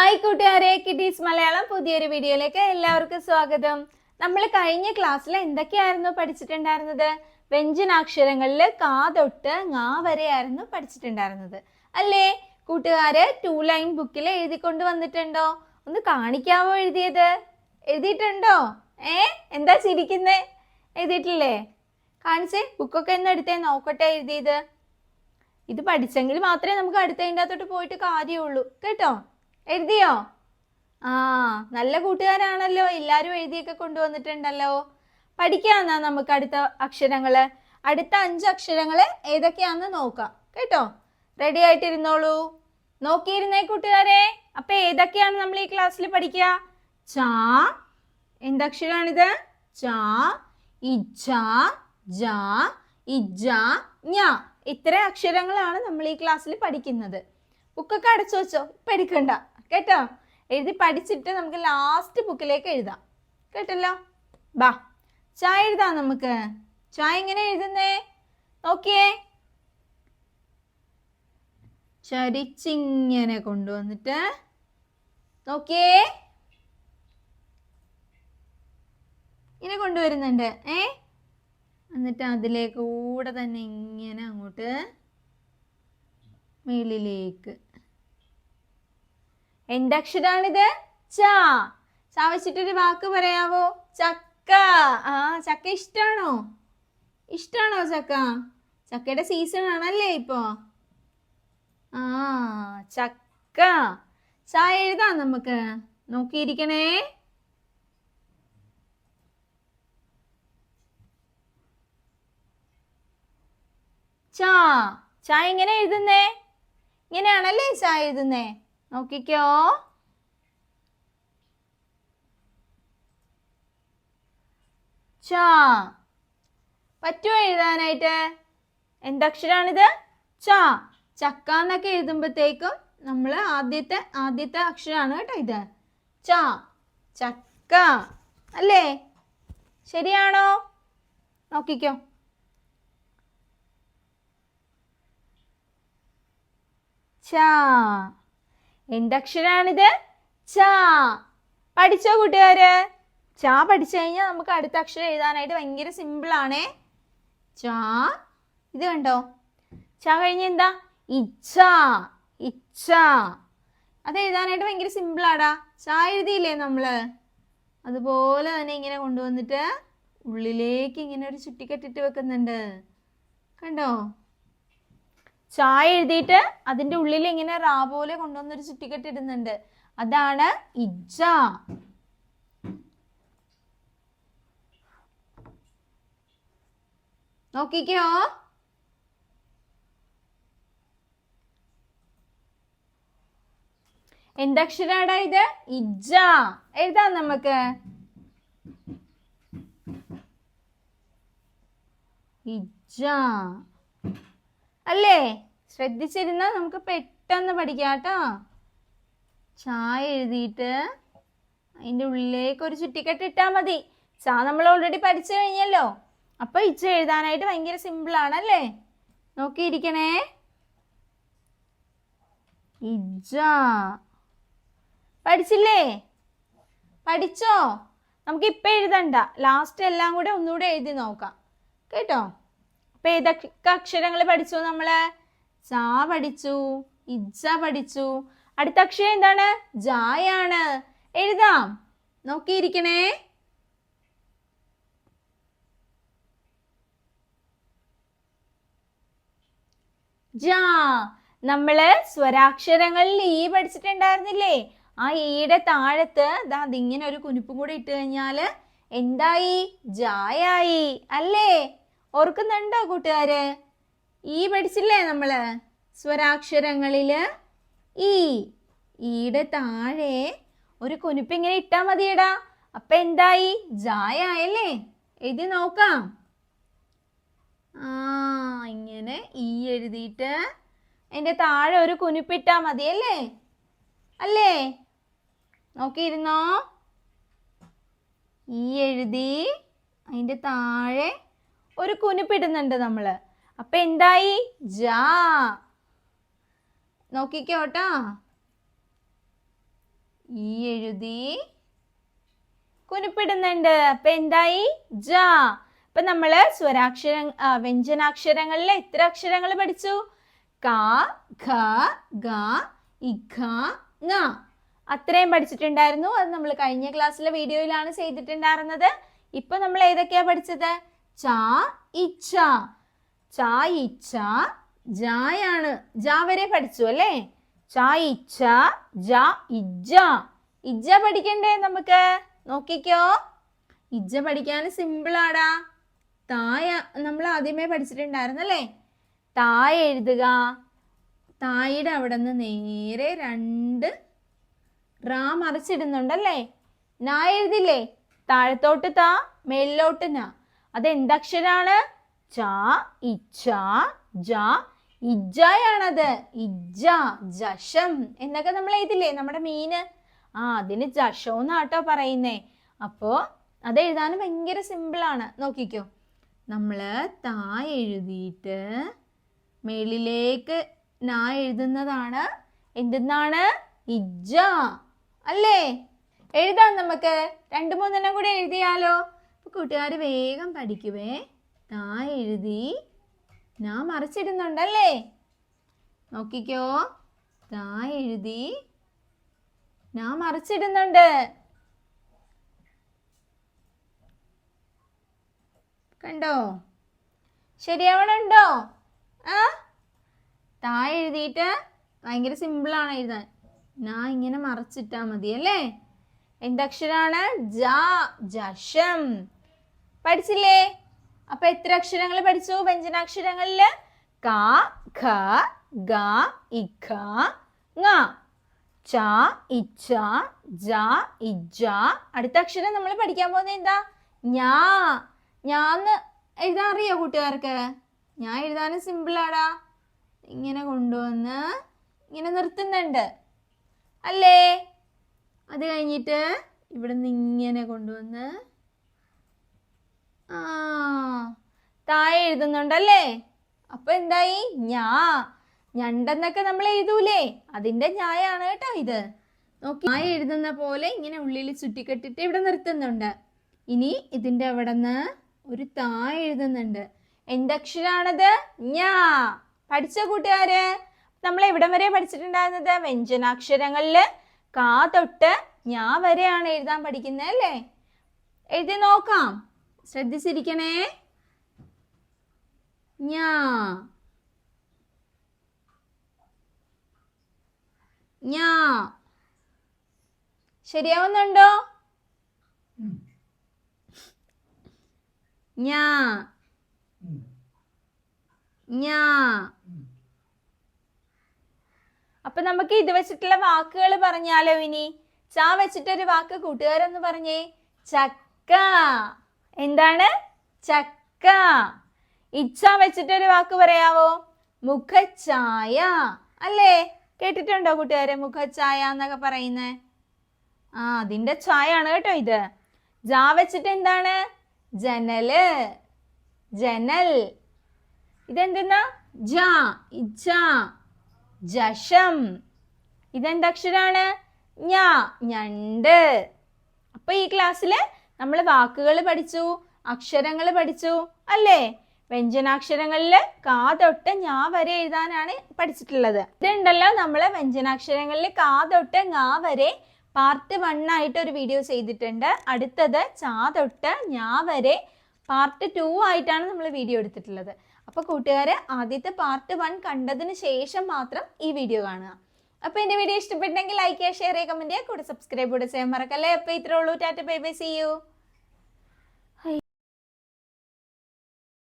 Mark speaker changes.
Speaker 1: Hi കൂട്ടുകാരെ kiddies Malayalam പുതിയൊരു വീഡിയോയിലേക്ക് എല്ലാവർക്കും സ്വാഗതം. നമ്മൾ കഴിഞ്ഞ ക്ലാസ്സിൽ എന്തൊക്കെയായിരുന്നു പഠിച്ചിട്ടുണ്ടായിരുന്നത്? വ്യഞ്ജനാക്ഷരങ്ങളിൽ കാ തൊട്ട് ങാ വരെയായിരുന്നു പഠിച്ചിട്ടുണ്ടായിരുന്നത്. അല്ലേ? കൂട്ടുകാര് ടു ലൈൻ ബുക്കിൽ എഴുതിക്കൊണ്ട് വന്നിട്ടുണ്ടോ? ഒന്ന് കാണിക്കാമോ എഴുതിയത്? എഴുതിയിട്ടുണ്ടോ? ഏ? എന്താ ചിരിക്കുന്നേ? എഴുതിയിട്ടില്ലേ? കാണിച്ചേ ബുക്കൊക്കെ ഒന്ന് എടുത്തേ നോക്കട്ടെ എഴുതിയത്. ഇത് പഠിച്ചെങ്കിൽ മാത്രമേ നമുക്ക് അടുത്തതിന്റെ അകത്തോട്ട് പോയിട്ട് കാര്യമുള്ളൂ. കേട്ടോ? എഴുതിയോ? ആ നല്ല കൂട്ടുകാരാണല്ലോ. എല്ലാരും എഴുതിയൊക്കെ കൊണ്ടുവന്നിട്ടുണ്ടല്ലോ. പഠിക്കാന്നാ നമുക്ക് അടുത്ത അക്ഷരങ്ങൾ. അടുത്ത അഞ്ച് അക്ഷരങ്ങൾ ഏതൊക്കെയാന്ന് നോക്കാം. കേട്ടോ? റെഡി ആയിട്ടിരുന്നോളൂ. നോക്കിയിരുന്നേ കൂട്ടുകാരെ. അപ്പൊ ഏതൊക്കെയാണ് നമ്മൾ ഈ ക്ലാസ്സിൽ പഠിക്കുക? ചാ എന്തക്ഷരാണിത് ചാ ഇജ ഇജ ഞ. ഇത്ര അക്ഷരങ്ങളാണ് നമ്മൾ ഈ ക്ലാസ്സിൽ പഠിക്കുന്നത്. ബുക്കൊക്കെ അടച്ചു വെച്ചോ? ഇപ്പൊ എടുക്കണ്ട. കേട്ടോ? എഴുതി പഠിച്ചിട്ട് നമുക്ക് ലാസ്റ്റ് ബുക്കിലേക്ക് എഴുതാം. കേട്ടല്ലോ? ബാ ചായ എഴുതാം നമുക്ക്. ചായ എങ്ങനെ എഴുതുന്നേ? നോക്കിയേ. ചരിച്ചിങ്ങനെ കൊണ്ടുവന്നിട്ട് നോക്കിയേ. ഇങ്ങനെ കൊണ്ടുവരുന്നുണ്ട്. ഏ? എന്നിട്ട് അതിലേക്ക് കൂടെ തന്നെ ഇങ്ങനെ അങ്ങോട്ട് മേളിലേക്ക് എന്തക്ഷരാണിത്? ച. ച വെച്ചിട്ടൊരു വാക്ക് പറയാവോ? ചക്ക. ആ ചക്ക ഇഷ്ടാണോ? ഇഷ്ടാണോ ചക്ക? ചക്കയുടെ സീസൺ ആണല്ലേ ഇപ്പോ. ആ ചക്ക. ച എഴുതാം നമുക്ക്. നോക്കിയിരിക്കണേ. ചാ. ചായ എങ്ങനെ എഴുതുന്നേ? ഇങ്ങനെയാണല്ലേ ചായ എഴുതുന്നേ? നോക്കിക്കോ. ചാ പറ്റുമോ എഴുതാനായിട്ട്? എന്തക്ഷരാണിത്? ച ചക്ക എന്നൊക്കെ എഴുതുമ്പോഴത്തേക്കും നമ്മൾ ആദ്യത്തെ ആദ്യത്തെ അക്ഷരമാണ് കേട്ടോ ഇത്. ച ചക്ക. അല്ലേ? ശരിയാണോ? നോക്കിക്കോ. ചാ എന്തക്ഷരാണിത് ചാ. പഠിച്ചോ കൂട്ടുകാര്? ചാ പഠിച്ചു കഴിഞ്ഞാൽ നമുക്ക് അടുത്ത അക്ഷരം എഴുതാനായിട്ട് ഭയങ്കര സിമ്പിൾ ആണേ. ചാ. ഇത് കണ്ടോ? ചാ കഴിഞ്ഞ എന്താ? ഇച്ച ഇച്ഛ. അത് എഴുതാനായിട്ട് ഭയങ്കര സിമ്പിൾ ആടാ. ചാ എഴുതിയില്ലേ നമ്മൾ? അതുപോലെ തന്നെ ഇങ്ങനെ കൊണ്ടുവന്നിട്ട് ഉള്ളിലേക്ക് ഇങ്ങനെ ഒരു ചുറ്റിക്കെട്ടിട്ട് വെക്കുന്നുണ്ട്. കണ്ടോ? ചായ എഴുതിയിട്ട് അതിന്റെ ഉള്ളിൽ ഇങ്ങനെ റാ പോലെ കൊണ്ടുവന്നൊരു ചുറ്റിക്കെട്ട് ഇടുന്നുണ്ട്. അതാണ് ഇജ്ജ. നോക്കിക്കോ. എന്തക്ഷരാടാ ഇത്? ഇജ്ജ. എഴുതാം നമുക്ക് ഇജ്ജ. അല്ലേ? ശ്രദ്ധിച്ചിരുന്നാൽ നമുക്ക് പെട്ടെന്ന് പഠിക്കാം കേട്ടോ. ചായ എഴുതിയിട്ട് അതിന്റെ ഉള്ളിലേക്ക് ഒരു ചുറ്റിക്കെട്ട് ഇട്ടാൽ മതി. ചാ നമ്മൾ ഓൾറെഡി പഠിച്ചു കഴിഞ്ഞല്ലോ. അപ്പോൾ ഇച്ച എഴുതാനായിട്ട് ഭയങ്കര സിമ്പിൾ അല്ലേ? നോക്കിയിരിക്കണേ. ഇജ പഠിച്ചില്ലേ? പഠിച്ചോ? നമുക്ക് ഇപ്പം എഴുതണ്ട. ലാസ്റ്റ് എല്ലാം കൂടെ ഒന്നുകൂടെ എഴുതി നോക്കാം. കേട്ടോ? അപ്പൊ ഏതൊക്കെ അക്ഷരങ്ങൾ പഠിച്ചു നമ്മൾ ചാ പഠിച്ചു ഇജ പഠിച്ചു. അടുത്ത അക്ഷരം എന്താണ്? ജായാണ്. എഴുതാം. നോക്കിയിരിക്കണേ. ജാ. നമ്മൾ സ്വരാക്ഷരങ്ങളിൽ ഈ പഠിച്ചിട്ടുണ്ടായിരുന്നില്ലേ? ആ ഈയുടെ താഴത്ത് ദാ അതിങ്ങനെ ഒരു കുനിപ്പും കൂടി ഇട്ട് കഴിഞ്ഞാൽ എന്തായി? ജായായി. അല്ലേ? ഓർക്കുന്നുണ്ടോ കൂട്ടുകാര്? ഈ പഠിച്ചില്ലേ നമ്മൾ? സ്വരാക്ഷരങ്ങളിൽ ഈ ഈയുടെ താഴെ ഒരു കുനിപ്പ് ഇങ്ങനെ ഇട്ടാ മതിയടാ. അപ്പൊ എന്തായി? ജായായല്ലേ? എഴുതി നോക്കാം. ആ ഇങ്ങനെ ഈ എഴുതിയിട്ട് അതിന്റെ താഴെ ഒരു കുനിപ്പിട്ടാ മതിയല്ലേ? അല്ലേ? നോക്കിയിരുന്നോ? ഈ എഴുതി അതിന്റെ താഴെ ഒരു കുനിപ്പിടുന്നുണ്ട് നമ്മൾ അപ്പൊ എന്തായി? ജാ. ഈ എഴുതി കുനിപ്പിടുന്നുണ്ട്. അപ്പൊ എന്തായി? ജാ. അപ്പൊ നമ്മൾ സ്വരാക്ഷര വ്യഞ്ജനാക്ഷരങ്ങളിൽ എത്ര അക്ഷരങ്ങൾ പഠിച്ചു? ഖ ഗ ങ. അത്രയും പഠിച്ചിട്ടുണ്ടായിരുന്നു. അത് നമ്മൾ കഴിഞ്ഞ ക്ലാസ്സിലെ വീഡിയോയിലാണ് ചെയ്തിട്ടുണ്ടായിരുന്നത്. ഇപ്പൊ നമ്മൾ ഏതൊക്കെയാ പഠിച്ചത്? ച ഇച്ച ചാ ഇച്ച ജായാണ് ജാ വരെ പഠിച്ചു അല്ലേ? ചാ ഇച്ച ഇജ്ജ. ഇജ്ജ പഠിക്കണ്ടേ നമുക്ക്? നോക്കിക്കോ. ഇജ്ജ പഠിക്കാൻ സിമ്പിൾ ആടാ. തായ നമ്മൾ ആദ്യമേ പഠിച്ചിട്ടുണ്ടായിരുന്നല്ലേ തായ എഴുതുക. തായിയുടെ അവിടെ നിന്ന് നേരെ രണ്ട് റാ മറിച്ചിടുന്നുണ്ടല്ലേ? നാ എഴുതില്ലേ? താഴത്തോട്ട് താ മേളിലോട്ട് നാ. അത് എന്തക്ഷരാണ് ച ഇച്ച ജ ഇജ്ജായാണത്. ഇജ്ജ ജഷം എന്നൊക്കെ നമ്മൾ എഴുതില്ലേ? നമ്മുടെ മീന് ആ അതിന് ജഷം എന്നാട്ടോ പറയുന്നേ. അപ്പോ അത് എഴുതാനും ഭയങ്കര സിമ്പിളാണ് നോക്കിക്കോ. നമ്മൾ താ എഴുതിയിട്ട് മേളിലേക്ക് നാ എഴുതുന്നതാണ്. എന്തെന്നാണ്? ഇജ്ജ. അല്ലേ? എഴുതാം നമുക്ക്. രണ്ട് മൂന്നെണ്ണം കൂടി എഴുതിയാലോ? അപ്പൊ കൂട്ടുകാർ വേഗം പഠിക്കുവേ. താ എഴുതി. ഞാൻ മറിച്ചിടുന്നുണ്ടല്ലേ? നോക്കിക്കോ. താ എഴുതി. ഞാൻ മറിച്ചിടുന്നുണ്ട്. കണ്ടോ? ശരിയാവണുണ്ടോ? ആ? താ എഴുതിയിട്ട് ഭയങ്കര സിമ്പിളാണ് എഴുതാൻ. ഞാൻ ഇങ്ങനെ മറച്ചിട്ടാ മതി അല്ലേ എന്തക്ഷരാണ്? പഠിച്ചില്ലേ? അപ്പൊ എത്ര അക്ഷരങ്ങൾ പഠിച്ചു? വ്യഞ്ജനാക്ഷരങ്ങളിൽ ക ഖ ഗ ഇഖ ങ. ച ഇച്ച ജ ഇജ അടുത്ത അക്ഷരം നമ്മൾ പഠിക്കാൻ പോകുന്നത് എന്താ? ഞാ ഞാന്ന് എഴുതാൻ അറിയോ കൂട്ടുകാർക്ക്? ഞാൻ എഴുതാനും സിമ്പിളാടാ ഇങ്ങനെ കൊണ്ടുവന്ന് ഇങ്ങനെ നിർത്തുന്നുണ്ട്. അല്ലേ? അത് കഴിഞ്ഞിട്ട് ഇവിടെ നിന്ന് ഇങ്ങനെ കൊണ്ടുവന്ന് ആ താഴെ എഴുതുന്നുണ്ടല്ലേ? അപ്പൊ എന്തായി? ഞാ ഞണ്ടെന്നൊക്കെ നമ്മൾ എഴുതൂലേ? അതിന്റെ ഞായാണ് കേട്ടോ ഇത്. നോക്കി ഞായ എഴുതുന്ന പോലെ ഇങ്ങനെ ഉള്ളിൽ ചുറ്റിക്കെട്ടിട്ട് ഇവിടെ നിർത്തുന്നുണ്ട്. ഇനി ഇതിന്റെ അവിടെ നിന്ന് ഒരു താ എഴുതുന്നുണ്ട്. എന്തക്ഷരാണത്? ഞാ. പഠിച്ച കൂട്ടുകാര്? നമ്മൾ എവിടം വരെ പഠിച്ചിട്ടുണ്ടായിരുന്നത്? വ്യഞ്ജനാക്ഷരങ്ങളിൽ കാ തൊട്ട് ഞാ വരെയാണ് എഴുതാൻ പഠിക്കുന്നത് അല്ലേ? എഴുതി നോക്കാം. ശ്രദ്ധിച്ചിരിക്കണേ. ഞാ. ഞാ. ശരിയാവുന്നുണ്ടോ? ഞാ. ഞാ. അപ്പൊ നമുക്ക് ഇത് വെച്ചിട്ടുള്ള വാക്കുകൾ പറഞ്ഞാലോ ഇനി? ചാ വെച്ചിട്ടൊരു വാക്ക് കൂട്ടുകാരെന്ന് പറഞ്ഞേ. ചക്ക. എന്താണ്? ചക്ക. ഇച്ഛ വെച്ചിട്ടൊരു വാക്ക് പറയാവോ? മുഖച്ചായ. അല്ലേ? കേട്ടിട്ടുണ്ടോ കൂട്ടുകാരെ മുഖച്ചായ എന്നൊക്കെ പറയുന്നത് ആ അതിന്റെ ഛായയാണ് കേട്ടോ ഇത്. ജാ വെച്ചിട്ട് എന്താണ്? ജനൽ. ജനൽ. ഇതെന്തെന്നാ? ജാ ഇജ ജഷം. ഇതെന്തക്ഷരാണ് ഞാ ഞണ്ട്. അപ്പൊ ഈ ക്ലാസ്സിൽ നമ്മൾ വാക്കുകൾ പഠിച്ചു അക്ഷരങ്ങൾ പഠിച്ചു അല്ലേ? വ്യഞ്ജനാക്ഷരങ്ങളിൽ കാ തൊട്ട് ഞാ വരെ എഴുതാനാണ് പഠിച്ചിട്ടുള്ളത്. ഇതുണ്ടല്ലോ നമ്മൾ വ്യഞ്ജനാക്ഷരങ്ങളിൽ കാ തൊട്ട് ഞാ വരെ പാർട്ട് വൺ ആയിട്ട് ഒരു വീഡിയോ ചെയ്തിട്ടുണ്ട്. അടുത്തത് ചാ തൊട്ട് ഞാ വരെ പാർട്ട് ടു ആയിട്ടാണ് നമ്മൾ വീഡിയോ എടുത്തിട്ടുള്ളത്. അപ്പോൾ കൂട്ടുകാരെ ആദ്യത്തെ പാർട്ട് വൺ കണ്ടതിന് ശേഷം മാത്രം ഈ വീഡിയോ കാണുക. അപ്പോൾ എന്റെ വീഡിയോ ഇഷ്ടപ്പെട്ടെങ്കിൽ ലൈക്ക് ചെയ്യുക ഷെയർ ചെയ്യുക കമന്റ് ചെയ്യുക. കൂടെ സബ്സ്ക്രൈബ് കൂടെ ചെയ്യാൻ മറക്കല്ലേ? അപ്പോൾ ഇത്രേ ഉള്ളൂ. Tata bye bye see you